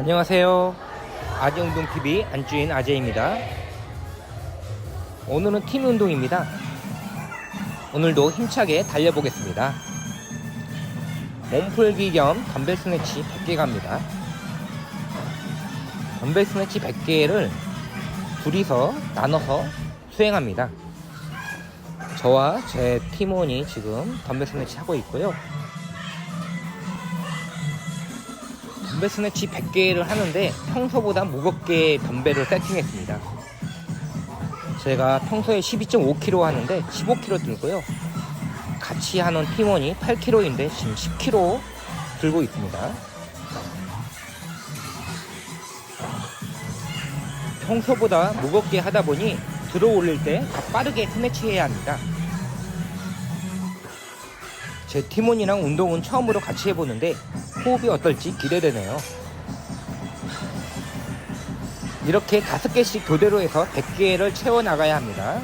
안녕하세요. 아재운동TV 안주인 아재입니다. 오늘은 팀 운동입니다. 오늘도 힘차게 달려보겠습니다. 몸풀기 겸 덤벨 스네치 100개 갑니다. 덤벨 스네치 100개를 둘이서 나눠서 수행합니다. 저와 제 팀원이 지금 덤벨 스네치 하고 있고요. 덤벨 스네치 100개를 하는데 평소보다 무겁게 덤벨을 세팅했습니다. 제가 평소에 12.5kg 하는데 15kg 들고요. 같이 하는 팀원이 8kg인데 지금 10kg 들고 있습니다. 평소보다 무겁게 하다 보니 들어 올릴 때더 빠르게 스네치 해야 합니다. 제 팀원이랑 운동은 처음으로 같이 해보는데 호흡이 어떨지 기대되네요. 이렇게 다섯 개씩 교대로 해서 100개를 채워 나가야 합니다.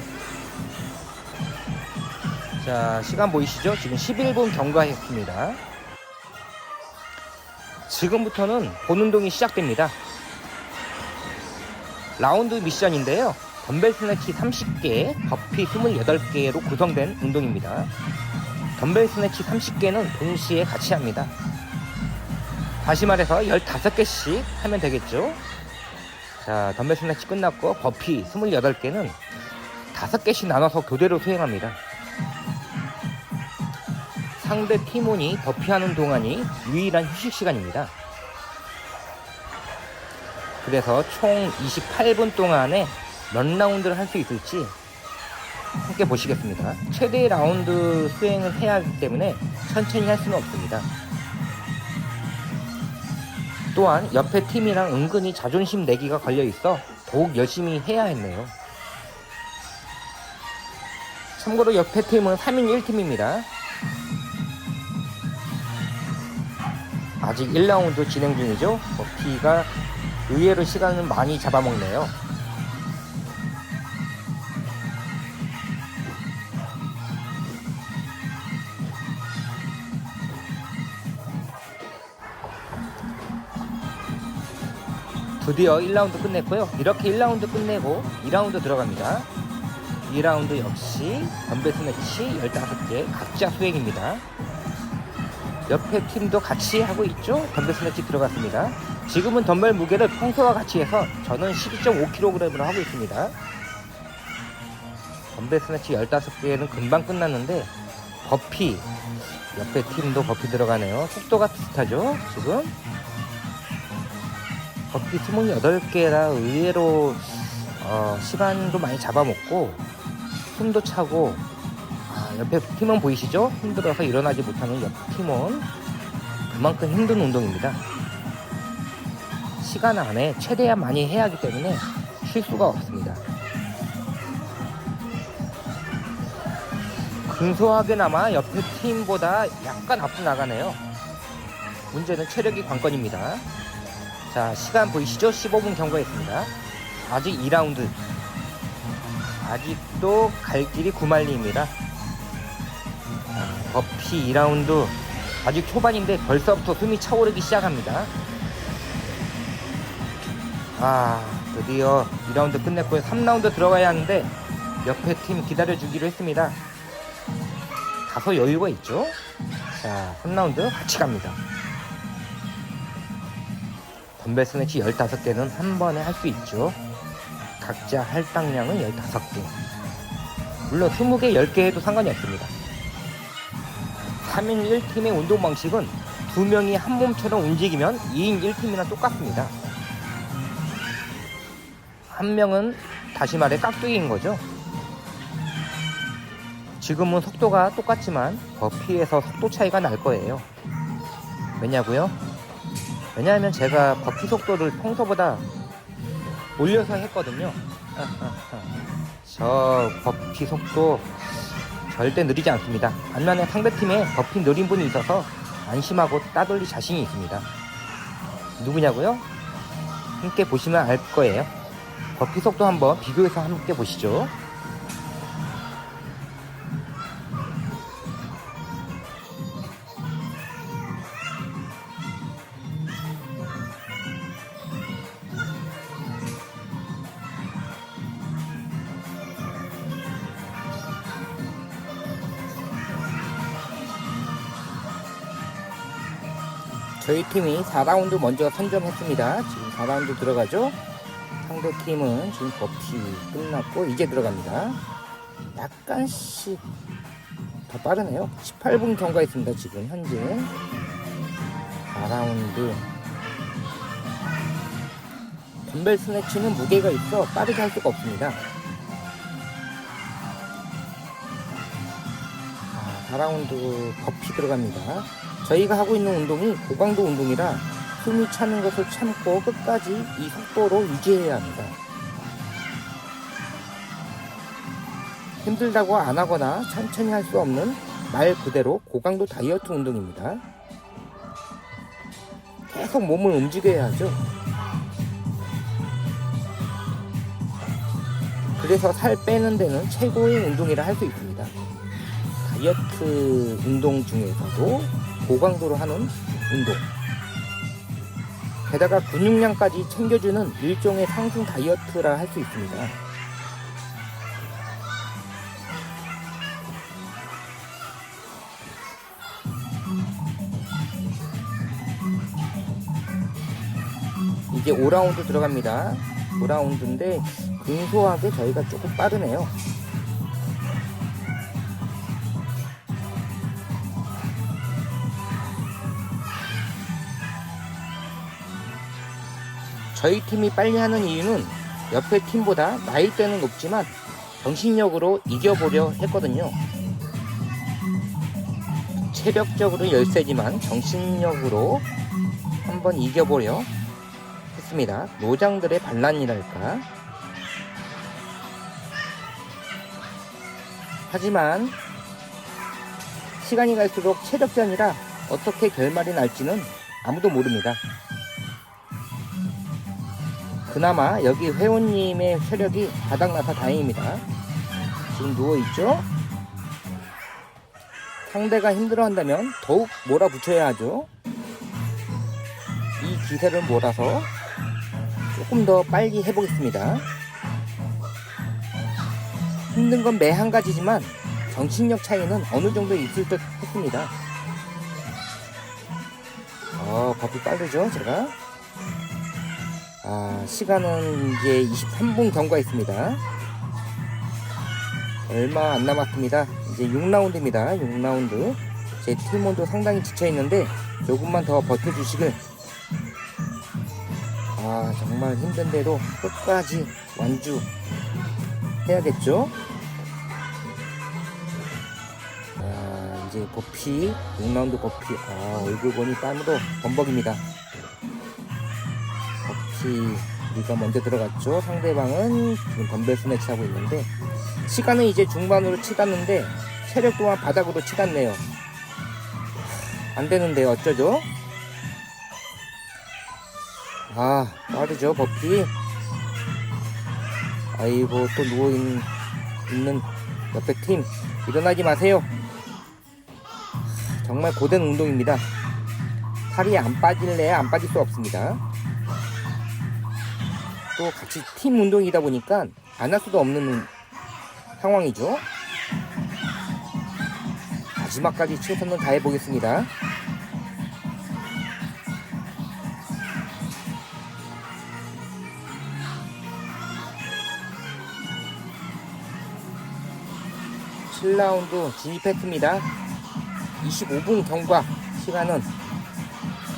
자, 시간 보이시죠? 지금 11분 경과했습니다. 지금부터는 본 운동이 시작됩니다. 라운드 미션인데요. 덤벨 스네치 30개, 버피 28개로 구성된 운동입니다. 덤벨 스네치 30개는 동시에 같이 합니다. 다시 말해서 15개씩 하면 되겠죠. 자, 덤벨 스네치 끝났고 버피 28개는 5개씩 나눠서 교대로 수행합니다. 상대 팀원이 버피하는 동안이 유일한 휴식 시간입니다. 그래서 총 28분 동안에 몇 라운드를 할 수 있을지 함께 보시겠습니다. 최대 라운드 수행을 해야 하기 때문에 천천히 할 수는 없습니다. 또한 옆에 팀이랑 은근히 자존심 내기가 걸려 있어 더욱 열심히 해야 했네요. 참고로 옆에 팀은 3인 1팀입니다. 아직 1라운드 진행 중이죠. 버피가 의외로 시간을 많이 잡아먹네요. 드디어 1라운드 끝냈고요. 이렇게 1라운드 끝내고 2라운드 들어갑니다. 2라운드 역시 덤벨 스매치 15개 각자 수행입니다. 옆에 팀도 같이 하고 있죠? 덤벨 스매치 들어갔습니다. 지금은 덤벨 무게를 평소와 같이 해서 저는 12.5kg으로 하고 있습니다. 덤벨 스매치 15개는 금방 끝났는데 버피 옆에 팀도 버피 들어가네요. 속도가 비슷하죠? 지금 버피 28개라 의외로 어, 시간도 많이 잡아먹고 숨도 차고 아, 옆에 팀원 보이시죠? 힘들어서 일어나지 못하는 옆 팀원 그만큼 힘든 운동입니다. 시간 안에 최대한 많이 해야 하기 때문에 쉴 수가 없습니다. 근소하게나마 옆에 팀보다 약간 앞서 나가네요. 문제는 체력이 관건입니다. 자, 시간 보이시죠? 15분 경과했습니다. 아직 2라운드. 아직도 갈 길이 구말리입니다. 아, 버피 2라운드. 아직 초반인데 벌써부터 숨이 차오르기 시작합니다. 아, 드디어 2라운드 끝냈고요. 3라운드 들어가야 하는데 옆에 팀 기다려주기로 했습니다. 다소 여유가 있죠? 자, 3라운드 같이 갑니다. 덤벨 스네치 15개는 한 번에 할 수 있죠. 각자 할당량은 15개. 물론 20개, 10개 해도 상관이 없습니다. 3인 1팀의 운동 방식은 두 명이 한 몸처럼 움직이면 2인 1팀이랑 똑같습니다. 한 명은 다시 말해 깍두기인 거죠. 지금은 속도가 똑같지만 버피에서 속도 차이가 날 거예요. 왜냐고요? 왜냐하면 제가 버피 속도를 평소보다 올려서 했거든요. 저 버피 속도 절대 느리지 않습니다. 반면에 상대팀에 버피 느린 분이 있어서 안심하고 따돌릴 자신이 있습니다. 누구냐고요? 함께 보시면 알 거예요. 버피 속도 한번 비교해서 함께 보시죠. 저희 팀이 4라운드 먼저 선점했습니다. 지금 4라운드 들어가죠. 상대 팀은 지금 버피 끝났고 이제 들어갑니다. 약간씩 더 빠르네요. 18분 경과했습니다. 지금 현재 4라운드 덤벨 스네치는 무게가 있어 빠르게 할 수가 없습니다. 4라운드 버피 들어갑니다. 저희가 하고 있는 운동이 고강도 운동이라 숨이 차는 것을 참고 끝까지 이 속도로 유지해야 합니다. 힘들다고 안 하거나 천천히 할 수 없는 말 그대로 고강도 다이어트 운동입니다. 계속 몸을 움직여야 하죠. 그래서 살 빼는 데는 최고의 운동이라 할 수 있습니다. 다이어트 운동 중에서도 고강도로 하는 운동. 게다가 근육량까지 챙겨주는 일종의 상승 다이어트라 할 수 있습니다. 이제 5라운드 들어갑니다. 5라운드인데 근소하게 저희가 조금 빠르네요. 저희 팀이 빨리 하는 이유는 옆에 팀보다 나이대는 높지만 정신력으로 이겨보려 했거든요. 체력적으로 열세지만 정신력으로 한번 이겨보려 했습니다. 노장들의 반란이랄까. 하지만 시간이 갈수록 체력전이라 어떻게 결말이 날지는 아무도 모릅니다. 그나마 여기 회원님의 체력이 바닥나서 다행입니다. 지금 누워있죠? 상대가 힘들어한다면 더욱 몰아붙여야 하죠. 이 기세를 몰아서 조금 더 빨리 해보겠습니다. 힘든 건 매 한 가지지만 정신력 차이는 어느 정도 있을 듯 했습니다. 어, 버피 빠르죠, 제가? 아, 시간은 이제 23분 경과했습니다. 얼마 안 남았습니다. 이제 6라운드입니다. 6라운드. 제 팀원도 상당히 지쳐있는데 조금만 더 버텨주시길. 아, 정말 힘든데도 끝까지 완주 해야겠죠? 아, 이제 버피, 6라운드 버피. 아, 얼굴 보니 땀으로 범벅입니다. 버피가 먼저 들어갔죠. 상대방은 지금 덤벨 스매치 하고 있는데, 시간은 이제 중반으로 치닫는데, 체력 또한 바닥으로 치닫네요. 안 되는데, 어쩌죠? 아, 빠르죠, 버피. 아이고, 또 누워 있는, 있는 옆에 팀. 일어나지 마세요. 정말 고된 운동입니다. 살이 안 빠질래 안 빠질 수 없습니다. 또 같이 팀 운동이다 보니까 안 할 수도 없는 상황이죠. 마지막까지 최선을 다해 보겠습니다. 칠라운드 진입했습니다. 25분 경과 시간은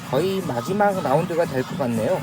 거의 마지막 라운드가 될 것 같네요.